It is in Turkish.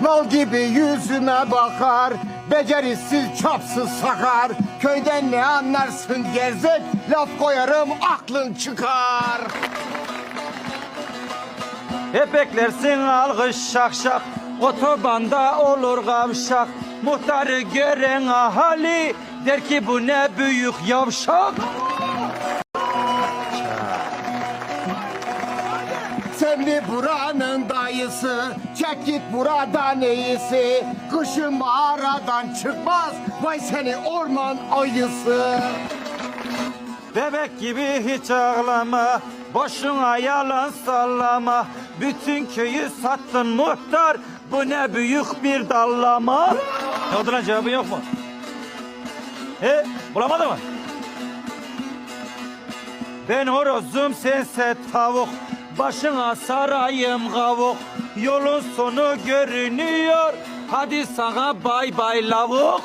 Mal gibi yüzüme bakar Becerisiz çapsız sakar. Köyden ne anlarsın gerzek Laf koyarım aklın çıkar. Hep beklersin algış şak şak Otobanda olur kavşak. Muhtarı gören ahali Der ki bu ne büyük yavşak Semli buranın dayısı. Çek git buradan iyisi Kışın mağaradan çıkmaz. Vay seni orman ayısı. Bebek gibi hiç ağlama. Boşuna yalan sallama. Bütün köyü sattın muhtar. Bu ne büyük bir dallama. Ne oldu cevabın yok mu? He? Bulamadın mı? Ben horozum sense tavuk Başına sarayım kavuk Yolun sonu görünüyor. Hadi sana bay bay lavuk